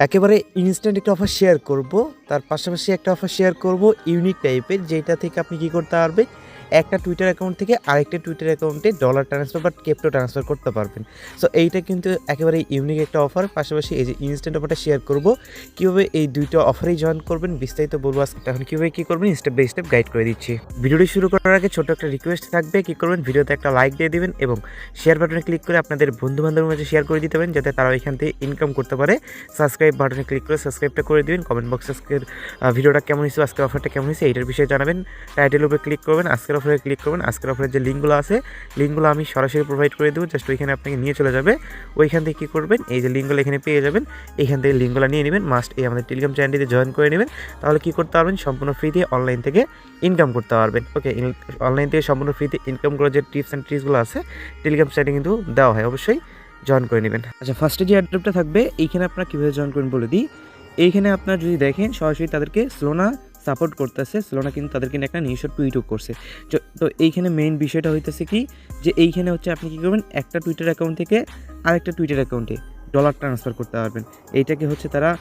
একেবারে ইনস্ট্যান্ট একটা offer share করব। তার পাশাপাশি একটা অফার শেয়ার করব ইউনিক টাইপের যেটা থেকে আপনি কি করতে পারবেন? একটা টুইটার অ্যাকাউন্ট থেকে আরেকটা টুইটার অ্যাকাউন্টে ডলার ট্রান্সফার বা ক্রিপ্টো ট্রান্সফার করতে পারবেন। সো এইটা কিন্তু একেবারে ইউনিক একটা অফার পাশাপাশি এই যে ইনস্ট্যান্ট অফারটা শেয়ার করব। কীভাবে এই দুইটা অফারেই জয়েন করবেন বিস্তারিত বলব আজকে। এখন কীভাবে কী করবেন স্টেপ বাই স্টেপ গাইড করে দিচ্ছি। ভিডিওটি শুরু করার আগে ছোট একটা রিকোয়েস্ট থাকবে। কী করবেন, ভিডিওতে একটা লাইক দিয়ে দিবেন এবং শেয়ার বাটনে ক্লিক করে আপনাদের বন্ধু বান্ধবের মাঝে শেয়ার করে দিতে পারেন, যাতে তারা এখান থেকে ইনকাম করতে পারে। সাবস্ক্রাইব বাটনে ক্লিক করে সাবস্ক্রাইবটা করে দিবেন। কমেন্ট বক্সে আজকের ভিডিওটা কেমন হয়েছে, আজকের অফারটা কেমন হয়েছে, এইটার বিষয়ে জানাবেন। টাইটেল উপরে ক্লিক করবেন। আজকের অফারে ক্লিক করবেন। আজকের অফারের যে লিঙ্কগুলো আছে লিঙ্কগুলো আমি সরাসরি প্রোভাইড করে দেবো। জাস্ট ওইখানে আপনাকে নিয়ে চলে যাবে। ওইখান থেকে কী করবেন? এই যে লিঙ্কগুলো এখানে পেয়ে যাবেন। এইখান থেকে লিঙ্কগুলো নিয়ে নেবেন। মাস্ট এই আমাদের টেলিগ্রাম চ্যানেলটিতে জয়েন করে নেবেন। তাহলে কী করতে পারবেন? সম্পূর্ণ ফ্রিতে অনলাইন থেকে ইনকাম করতে পারবেন। ওকে অনলাইন থেকে সম্পূর্ণ ফ্রিতে ইনকাম করার যে টিপস অ্যান্ড ট্রিক্সগুলো আছে টেলিগ্রাম চ্যানেলে কিন্তু দেওয়া হয়। অবশ্যই জয়েন করে নেবেন। আচ্ছা ফার্স্টে যে অ্যাড্রপটা থাকবে, এইখানে আপনারা কীভাবে জয়েন করবেন বলে দিই। এইখানে আপনারা যদি দেখেন, সরাসরি তাদেরকে স্লোনা সাপোর্ট করতেছে। স্লোনা কিন্তু তাদেরকে নিয়ে একটা নিজস্ব টুইটও করছে। তো- এইখানে মেইন বিষয়টা হইতেছে কি? যে এইখানে হচ্ছে আপনি কী করবেন? একটা টুইটার অ্যাকাউন্ট থেকে আরেকটা টুইটার অ্যাকাউন্টে ডলার ট্রান্সফার করতে পারবেন। এইটাকে হচ্ছে তারা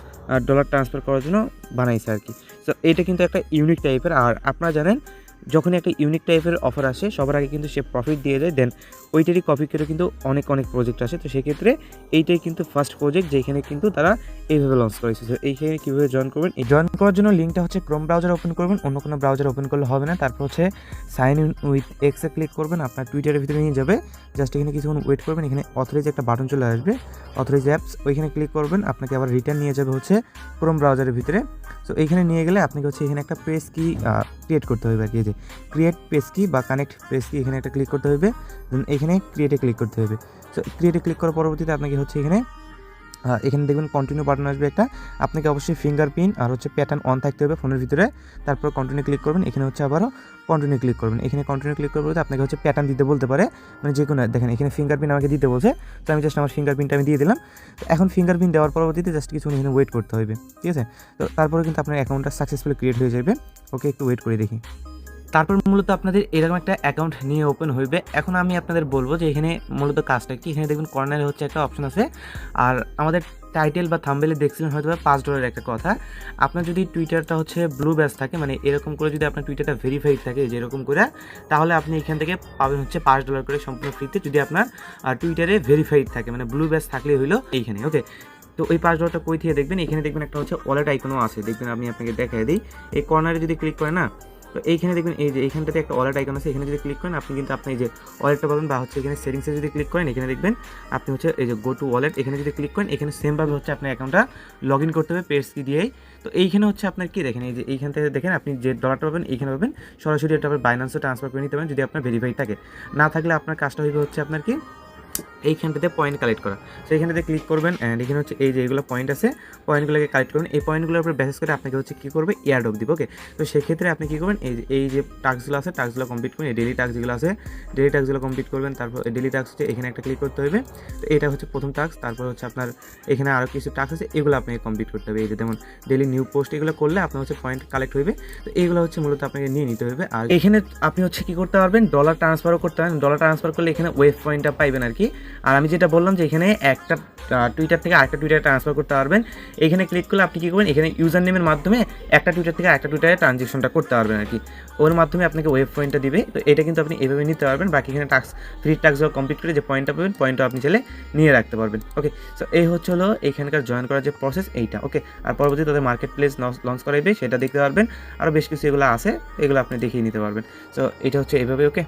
ডলার ট্রান্সফার করার জন্য বানাইছে আর কি তো এইটা কিন্তু একটা ইউনিক টাইপের আর আপনারা জানেন, যখনই একটা ইউনিক টাইপের অফার আসে, সবার আগে কিন্তু সে প্রফিট দিয়ে দেয় দেন ওইটারই কপি করে কিন্তু অনেক অনেক প্রজেক্ট আসে। তো সেক্ষেত্রে এইটাই কিন্তু ফার্স্ট প্রজেক্ট যেখানে কিন্তু তারা এইভাবে লঞ্চ করেছে। তো এইখানে কীভাবে জয়েন করবেন? এই জয়েন করার জন্য লিঙ্কটা হচ্ছে ক্রোম ব্রাউজার ওপেন করবেন। অন্য কোনো ব্রাউজার ওপেন করলে হবে না। তারপর হচ্ছে সাইন ইন উইথ এক্সে ক্লিক করবেন। আপনার টুইটারের ভিতরে নিয়ে যাবে। জাস্ট এখানে কিছুক্ষণ ওয়েট করবেন। এখানে অথরাইজ একটা বাটন চলে আসবে। অথরাইজ অ্যাপস ওইখানে ক্লিক করবেন। আপনাকে আবার রিটার্ন নিয়ে যাবে হচ্ছে ক্রোম ব্রাউজারের ভিতরে। সো এইখানে নিয়ে গেলে আপনাকে হচ্ছে এখানে একটা প্রেস কি ক্রিয়েট করতে হবে আর কি। যে ক্রিয়েট পেজ কি বা কানেক্ট পেজ কি এখানে একটা ক্লিক করতে হবে। দেন ক্রিয়েটে ক্লিক করতে হবে। সো ক্রিয়েটে ক্লিক করার পরবর্তীতে আপনাকে হচ্ছে এখানে এখানে দেখবেন কন্টিনিউ বাটন আসবে একটা। আপনাকে অবশ্যই ফিঙ্গারপ্রিন্ট আর হচ্ছে প্যাটার্ন অন থাকতে হবে ফোনের ভিতরে। তারপর কন্টিনিউ ক্লিক করবেন, এখানে হচ্ছে আবারও কন্টিনিউ ক্লিক করবেন। এখানে কন্টিনিউ ক্লিক করব আপনাকে হচ্ছে প্যাটার্ন দিতে বলতে পারে। মানে যে কোনো, দেখেন এখানে ফিঙ্গারপ্রিন্ট আমাকে দিতে বলছে। তো আমি জাস্ট আমার ফিঙ্গারপ্রিন্টটা আমি দিয়ে দিলাম। এখন ফিঙ্গারপ্রিন্ট দেওয়ার পরবর্তীতে জাস্ট কিছু এখানে ওয়েট করতে হবে, ঠিক আছে? তো তারপরে কিন্তু আপনার অ্যাকাউন্টটা সাকসেসফুলি ক্রিয়েট হয়ে যাবে। ওকে একটু ওয়েট করে দেখি। তারপর মূলত আপনাদের এরকম একটা অ্যাকাউন্ট নিয়ে ওপেন হইবে। এখন আমি আপনাদের বলব যে এখানে মূলত কাজটা কি? এখানে দেখবেন কর্নারে হচ্ছে একটা অপশন আছে। আর আমাদের টাইটেল বা থাম্বেলে দেখছিলেন হয়তো পাঁচ ডলারের একটা কথা। আপনার যদি টুইটারটা হচ্ছে ব্লু ব্যাচ থাকে মানে এরকম করে যদি আপনার টুইটারটা ভেরিফাইড থাকে যেরকম করে, তাহলে আপনি এখান থেকে পাবেন হচ্ছে পাঁচ ডলার করে সম্পূর্ণ ফ্রিতে যদি আপনার টুইটারে ভেরিফাইড থাকে। মানে ব্লু ব্যাচ থাকলেই হইল এইখানে ওকে তো ওই পাঁচ ডলারটা কই থেকে দেখবেন? এখানে দেখবেন একটা হচ্ছে ওয়ালেট আইকনও আছে। দেখবেন আমি আপনাকে দেখাই দিই। এই কর্নারে যদি ক্লিক করেন না তো এইখানে দেখবেন, এই যে এইখানটাতে একটা ওয়ালেট আইকন আছে, এখানে যদি ক্লিক করেন, আপনি কিন্তু আপনি যে ওয়ালেটটা পাবেন বা হচ্ছে এখানে সেটিংসে যদি ক্লিক করেন, এখানে দেখবেন আপনি হচ্ছে এই যে গো টু ওয়ালেট এখানে যদি ক্লিক করেন, এখানে সেমভাবে হচ্ছে আপনার অ্যাকাউন্টটা লগ ইন করতে হবে পেজ কি দিয়েই। তো এইখানে হচ্ছে আপনার কি দেখেন, এই যে এইখান থেকে দেখেন, আপনি যে ডলারটা পাবেন, এইখানে পাবেন, সরাসরি এটা আবার বাইন্যান্সে ট্রান্সফার করে নিতে পারেন যদি আপনার ভেরিফাইড থাকে। না থাকলে আপনার কাজটা হইবে হচ্ছে আপনার কি? এইখানটাতে পয়েন্ট কালেক্ট করা। তো এইখানটাতে ক্লিক করবেন অ্যান্ড এখানে হচ্ছে এই যে এগুলো পয়েন্ট আছে পয়েন্টগুলোকে কালেক্ট করবেন এই পয়েন্টগুলোর উপর বেসিস করে আপনাকে হচ্ছে কী করবে? এয়ারডপ দিব ওকে তো সেক্ষেত্রে আপনি কী করবেন? এই এই যে টাস্কগুলো আছে টাস্কগুলো কমপ্লিট করবেন এই ডেলি টাস্ক যেগুলো আছে ডেলি টাস্কগুলো কমপ্লিট করবেন। তারপর ডেলি টাস্ক হচ্ছে এখানে একটা ক্লিক করতে হবে। তো এটা হচ্ছে প্রথম টাস্ক তারপর হচ্ছে আপনার এখানে আরও কিছু টাস্ক আছে, এগুলো আপনাকে কমপ্লিট করতে হবে। এই যে যেমন ডেলি নিউ পোস্ট এগুলো করলে আপনার হচ্ছে পয়েন্ট কালেক্ট হইবে। তো এইগুলো হচ্ছে মূলত আপনাকে নিয়ে নিতে হবে। আর এখানে আপনি হচ্ছে কী করতে পারবেন? ডলার ট্রান্সফারও করতে পারেন। ডলার ট্রান্সফার করলে এখানে ওয়েভ পয়েন্টটা পাইবেন আর কি। আর আমি যেটা বললাম যে এখানে একটা টুইটার থেকে আরেকটা টুইটারে ট্রান্সফার করতে পারবেন। এখানে ক্লিক করলে আপনি কী করবেন? এখানে ইউজার নেমের মাধ্যমে একটা টুইটার থেকে আরেকটা টুইটারে ট্রানজেকশনটা করতে পারবেন আর কি। ওর মাধ্যমে আপনাকে ওয়েব পয়েন্টটা দিবে। তো এটা কিন্তু আপনি এভাবে নিতে পারবেন। বাকি এখানে টাস্ক ফ্রি টাস্কগুলো কমপ্লিট করে যে পয়েন্টটা পাবেন পয়েন্টটা আপনি চাইলে নিয়ে রাখতে পারবেন। ওকে সো এই হচ্ছে হলো এখানকার জয়েন করার যে প্রসেস এইটা। ওকে আর পরবর্তী তাদের মার্কেট প্লেস লঞ্চ করাইবে, সেটা দেখতে পারবেন। আরও বেশ কিছু এগুলো আছে, এগুলো আপনি দেখিয়ে নিতে পারবেন। সো এটা হচ্ছে এভাবে ওকে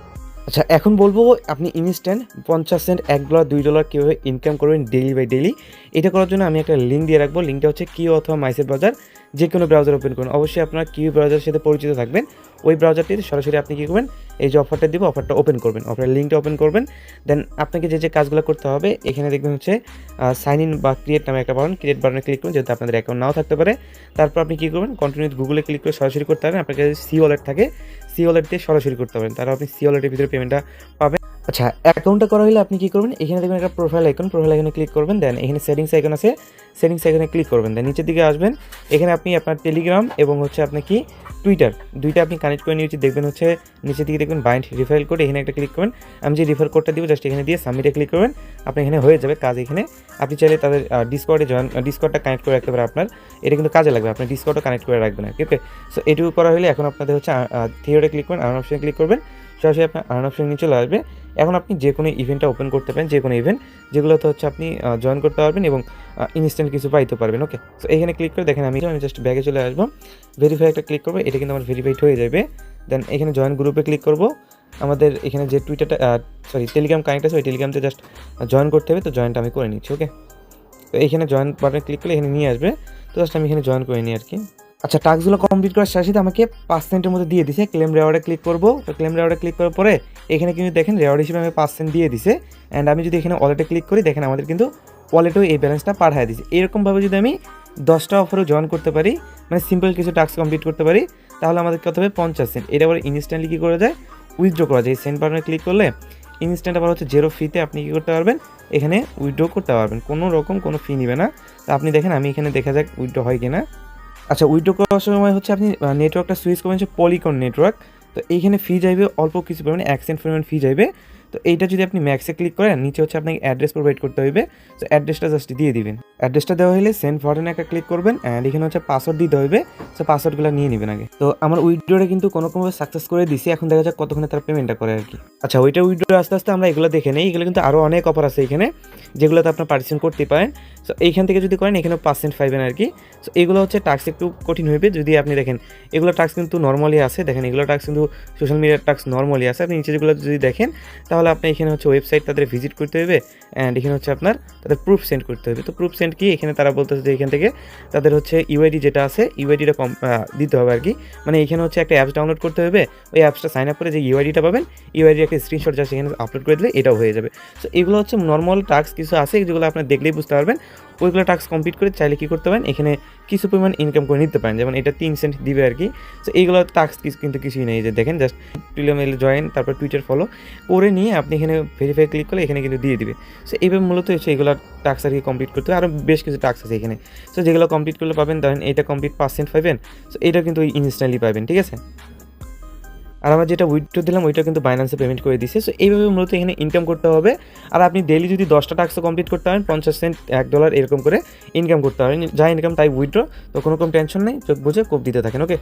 আচ্ছা এখন বলব আপনি ইনস্ট্যান্ট পঞ্চাশ সেন্ট এক ডলার দুই ডলার কীভাবে ইনকাম করবেন ডেলি বাই ডেলি এটা করার জন্য আমি একটা লিঙ্ক দিয়ে রাখব। লিঙ্কটা হচ্ছে কিউ অথবা মাইসের বাজার যে কোনো ব্রাউজার ওপেন করুন। অবশ্যই আপনার কিউ ব্রাউজারের সাথে পরিচিত থাকবেন। ওই ব্রাউজারটিতে সরাসরি আপনি কী করবেন, এই যে অফারটা দিব অফারটা ওপেন করবেন। অফারের লিঙ্কটা ওপেন করবেন। দেন আপনাকে যে যে কাজগুলো করতে হবে, এখানে দেখবেন হচ্ছে সাইন ইন বা ক্রিয়েট নামে একটা বাটন ক্রিয়েট বাটনে ক্লিক করুন, যেহেতু আপনাদের অ্যাকাউন্ট নাও থাকতে পারে। তারপর আপনি কী করবেন কন্টিনিউ গুগলে ক্লিক করে সরাসরি করতে পারেন আপনার কাছে সি ওয়ালেট থাকে সি ওয়ালেট দিয়ে সরাসরি করতে পারেন তারপর আপনি সি ওয়ালেটের ভিতরে পেমেন্টটা পাবেন। আচ্ছা অ্যাকাউন্টটা করা হলে আপনি কি করবেন? এখানে দেখবেন একটা প্রোফাইল আইকন প্রোফাইল আইকনে ক্লিক করবেন দেন এখানে সেটিংস আইকন আছে সেটিংস আইকনে ক্লিক করবেন দেন নিচের দিকে আসবেন, এখানে আপনি আপনার টেলিগ্রাম এবং হচ্ছে আপনি কি? টুইটার দুইটা আপনি কানেক্ট করে নিয়েছি দেখবেন হচ্ছে নিচের দিকে দেখবেন বাইন্ড রিফাইল কোড এখানে একটা ক্লিক করবেন। আমি যে রিফার কোডটা দিব জাস্ট এখানে দিয়ে সাবমিটে ক্লিক করবেন। আপনি এখানে হয়ে যাবে কাজ এখানে। আপনি চাইলে তাদের ডিসকর্ডে জয়েন ডিসকর্ডটা কানেক্ট করে রাখতে পারে আপনার। এটা কিন্তু কাজে লাগবে আপনার ডিসকর্ডও কানেক্ট করে রাখবেন আর কি ওকে সো এটুকু করা হলে এখন আপনাদের হচ্ছে থিওরে ক্লিক করবেন আর্ন অপশনে ক্লিক করবেন। সরাসরি আপনার আর্ন অপশন নিয়ে চলে আসবে। এখন আপনি যে কোনো ইভেন্টটা ওপেন করতে পারেন যে কোনো ইভেন্ট যেগুলোতে হচ্ছে আপনি জয়েন করতে পারবেন এবং ইনস্ট্যান্ট কিছু পাইতে পারবেন ওকে সো এখানে ক্লিক করে দেখেন আমি আমি জাস্ট ব্যাগে চলে আসব। ভেরিফাই একটা ক্লিক করব, এটা কিন্তু আমার ভেরিফাইড হয়ে যাবে। দেন এখানে জয়েন গ্রুপে ক্লিক করব। আমাদের এখানে যে টুইটারটা সরি টেলিগ্রাম কানেক্ট আছে, ওই টেলিগ্রামতে জাস্ট জয়েন করতে হবে, তো জয়েনটা আমি করে নিচ্ছি ওকে তো এখানে জয়েন বাটনে ক্লিক করলে এখানে নিয়ে আসবে। তো জাস্ট আমি এখানে জয়েন করে নিই আর কি। আচ্ছা টাস্কগুলো কমপ্লিট করার সাথে আমাকে পার্সেন্টের মধ্যে দিয়ে দিছে। ক্লেম রেওয়ার্ডে ক্লিক করব। তো ক্লেম রেওয়ার্ডে ক্লিক করার পরে এখানে কিন্তু দেখেন রেওয়ার্ড হিসেবে আমি পার্সেন্ট দিয়ে দিছে। অ্যান্ড আমি যদি এখানে ওয়ালেটে ক্লিক করি, দেখেন আমাদের কিন্তু ওয়ালেটেও এই ব্যালেন্সটা পাঠিয়ে দিছে। এরকমভাবে যদি আমি দশটা অফারও জয়েন করতে পারি মানে সিম্পল কিছু টাস্ক কমপ্লিট করতে পারি, তাহলে আমাদের কত হবে? পঞ্চাশ সেন্ট এটা আবার ইনস্ট্যান্টলি কী করা যায়? উইথড্র করা যায়। এই সেন্ট বাটনে ক্লিক করলে ইনস্ট্যান্ট আবার হচ্ছে জেরো ফিতে আপনি কী করতে পারবেন? এখানে উইথড্র করতে পারবেন। কোনো রকম কোনো ফি নেবে না। তা আপনি দেখেন, আমি এখানে দেখা যাক উইথড্র হয় কিনা। আচ্ছা উইথড্র করার সময় হচ্ছে আপনি নেটওয়ার্কটা সুইচ করবেন, হচ্ছে পলিকন নেটওয়ার্ক তো এইখানে ফি যাইবে অল্প কিছু পরিমাণে এক পরিমাণ ফি যাইবে তো এইটা যদি আপনি ম্যাক্সে ক্লিক করেন, নিচে হচ্ছে আপনাকে অ্যাড্রেস প্রোভাইড করতে হইবে। তো অ্যাড্রেসটা জাস্ট দিয়ে দিবেন। অ্যাড্রেসটা দেওয়া হলে সেন্ড ফরেন একটা ক্লিক করবেন অ্যান্ড এখানে হচ্ছে পাসওয়ার্ড দিতে হইবে। তো পাসওয়ার্ডগুলো নিয়ে নেবেন আগে। তো আমার উইথড্রোটা কিন্তু কোনো কোনোভাবে সাকসেস করে দিছি। এখন দেখা যাক কতক্ষণে তার পেমেন্টটা করে আর কি। আচ্ছা ওইটা উইথড্রো আস্তে আস্তে আমরা এগুলো দেখে নেই। এগুলো কিন্তু আরও অনেক অফার আছে এখানে, যেগুলোতে আপনার পার্টিসিপেট করতে পারেন। সো এইখান থেকে যদি করেন এখানে পার্সেন্ট পাইবেন আর কি। সো এগুলো হচ্ছে টাস্ক একটু কঠিন হইবে। যদি আপনি দেখেন, এগুলো টাস্ক কিন্তু নর্মালি আছে। দেখেন, এগুলো টাস্ক কিন্তু সোশ্যাল মিডিয়ার টাস্ক নর্মালি আছে। আপনি নিচে যেগুলো যদি দেখেন তাহলে আপনি এখানে হচ্ছে ওয়েবসাইট তাদের ভিজিট করতে হবে অ্যান্ড এখানে হচ্ছে আপনার তাদের প্রুফ সেন্ড করতে হবে। তো প্রুফ সেন্ড কি? এখানে তারা বলতেছে যে এখান থেকে তাদের হচ্ছে ইউআইডি যেটা আছে ইউআইডিটা কম দিতে হবে আর কি মানে এখানে হচ্ছে একটা অ্যাপস ডাউনলোড করতে হবে, ওই অ্যাপসটা সাইন আপ করে যে ইউআইডিটা পাবেন ইউআইডি একটা স্ক্রিনশট যা সেখানে আপলোড করে দিলে এটাও হয়ে যাবে। সো এগুলো হচ্ছে নর্মাল টাস্ক কিছু আছে যেগুলো আপনার দেখলেই বুঝতে পারবেন। ওইগুলো টাস্ক কমপ্লিট করে চাইলে কী করতে পারেন? এখানে কিছু পরিমাণ ইনকাম করে নিতে পারেন। যেমন এটা তিন সেন্ট দিবে আর কি। সো এইগুলো টাস্ক কিন্তু কিছুই নেই। যে দেখেন জাস্ট টেলিমেল জয়েন তারপর টুইটার ফলো করে নিয়ে আপনি এখানে ভেরিফাই ক্লিক করলে এখানে কিন্তু দিয়ে দিবে। সো এইভাবে মূলত হচ্ছে এইগুলো টাস্ক আর কি কমপ্লিট করতে হবে। আরও বেশ কিছু টাস্ক আছে এখানে। সো যেগুলো কমপ্লিট করলে পাবেন, ধরেন এটা কমপ্লিট পার্সেন্ট পাবেন সো এটা কিন্তু ইনস্ট্যান্টলি পাবেন, ঠিক আছে? আর আমার যেটা উইথড্র দিলাম, ওইটা কিন্তু বাইন্যান্সে পেমেন্ট করে দিছে। সো এইভাবে মূলত এখানে ইনকাম করতে হবে। আর আপনি ডেলি যদি দশটা টাস্ক কমপ্লিট করতে পারেন, পঞ্চাশ সেন্ট এক ডলার এরকম করে ইনকাম করতে পারেন। যা ইনকাম তাই উইথড্র তো কোনো রকম টেনশন নেই, চোখ বুঝে কোপ দিতে থাকেন ওকে